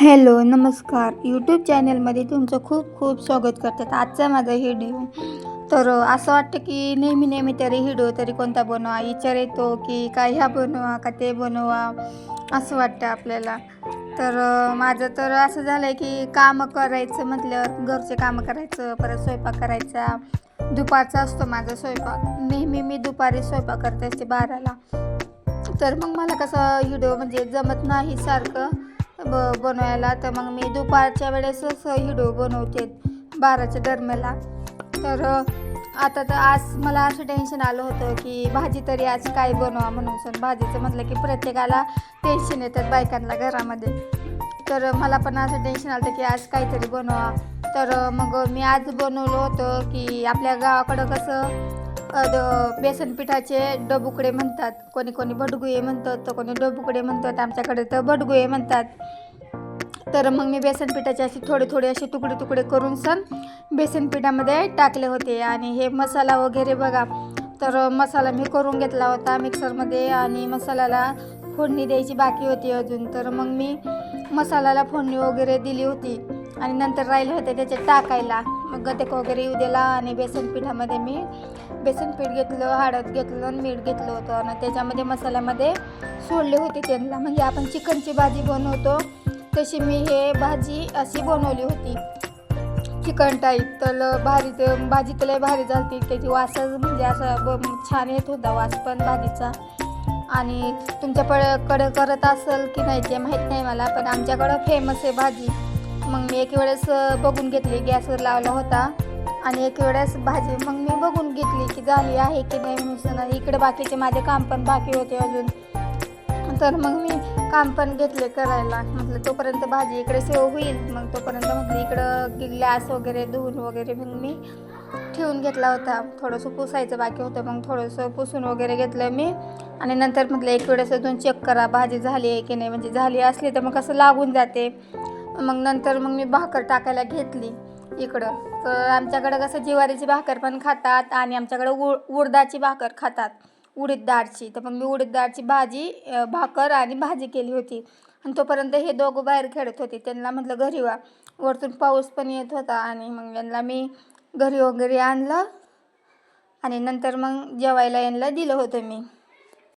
Hello नमस्कार. YouTube चॅनलमध्ये तुमचं खूप खूप स्वागत करतात आजचा माझा व्हिडिओ तर असं वाटतं की नेहमी नेहमी तरी व्हिडिओ तरी कोणता बनवा? विचार येतो की काय ह्या बनवा का ते बनवा? असं वाटतं आपल्याला. तर माझं तर असं झालं आहे की कामं करायचं म्हटल्यावर घरचे कामं करायचं परत स्वयंपाक करायचा. दुपारचा असतो माझा स्वयंपाक. नेहमी मी दुपारी स्वयंपाक करत असते बाराला. तर मग मला कसं व्हिडिओ म्हणजे जमत नाही सारखं. ब बनवायला. तर मग मी दुपारच्या वेळेसच हिडो बनवते बाराच्या दरम्याला तर आता तर आज मला असं टेन्शन आलं होतं की भाजी तरी आज काय बनवा म्हणून. सण भाजीचं म्हटलं की प्रत्येकाला टेन्शन येतात बायकांना घरामध्ये. तर मला पण असं टेन्शन आलं की आज काहीतरी बनवा. तर मग मी आज बनवलं होतं की आपल्या गावाकडं कसं बेसन पिठाचे डबुकडे म्हणतात. कोणी कोणी भडगुये म्हणतात तर कोणी डबुकडे म्हणतात. आमच्याकडे तर भडगुये म्हणतात. तर मग मी बेसन पिठाचे असे थोडे थोडे असे तुकडे तुकडे करून सण बेसन पिठामध्ये टाकले होते. आणि हे मसाला वगैरे बघा. तर मसाला मी करून घेतला होता मिक्सरमध्ये आणि मसाल्याला फोडणी द्यायची बाकी होती अजून. तर मग मी मसाल्याला फोडणी वगैरे दिली होती. आणि नंतर राहिले होते त्याचे टाकायला. मग गदक वगैरे येऊ दिला आणि बेसन पिठामध्ये मी बेसन पीठ घेतलं हळद घेतलं आणि मीठ घेतलं होतं. आणि त्याच्यामध्ये मसाल्यामध्ये सोडले होते त्यांना. म्हणजे आपण चिकनची भाजी बनवतो तशी मी हे भाजी अशी बनवली होती. चिकन टाईप तर भारी भाजी तर लय भारी झाली त्याची वासच म्हणजे असं ब छान येत होता वास पण भाजीचा. आणि तुमच्या करत असेल की नाही ते माहीत नाही मला पण आमच्याकडं फेमस आहे भाजी. मग मी एक वेळेस बघून घेतली. गॅसवर लावला होता. आणि एक वेळेस भाजी मग मी बघून घेतली की झाली आहे की नाही म्हणून इकडे बाकीचे माझे काम पण बाकी होते अजून. तर मग मी काम पण घेतले करायला. म्हटलं तोपर्यंत भाजी इकडे सेव होईल. मग तोपर्यंत म्हटलं इकडं ग्लास वगैरे धुवून वगैरे मग मी ठेवून घेतला होता. थोडंसं पुसायचं बाकी होतं. मग थोडंसं पुसून वगैरे घेतलं मी. आणि नंतर म्हटलं एक वेळेस अजून चेक करा भाजी झाली आहे की नाही? म्हणजे झाली असली तर मग कसं लागून जाते? मग नंतर मग मी भाकर टाकायला घेतली इकडं. तर आमच्याकडं कसं ज्वारीची भाकर पण खातात आणि आमच्याकडं उ उडदाची भाकर खातात उडीद डाळची. तर मग मी उडीद डाळची भाजी भाकर आणि भाजी केली होती. आणि तोपर्यंत हे दोघं बाहेर खेळत होते. त्यांना म्हटलं घरी वा. वरतून पाऊस पण येत होता आणि मग यांना मी घरी वगैरे आणलं आणि नंतर मग जेवायला यांना दिलं होतं मी.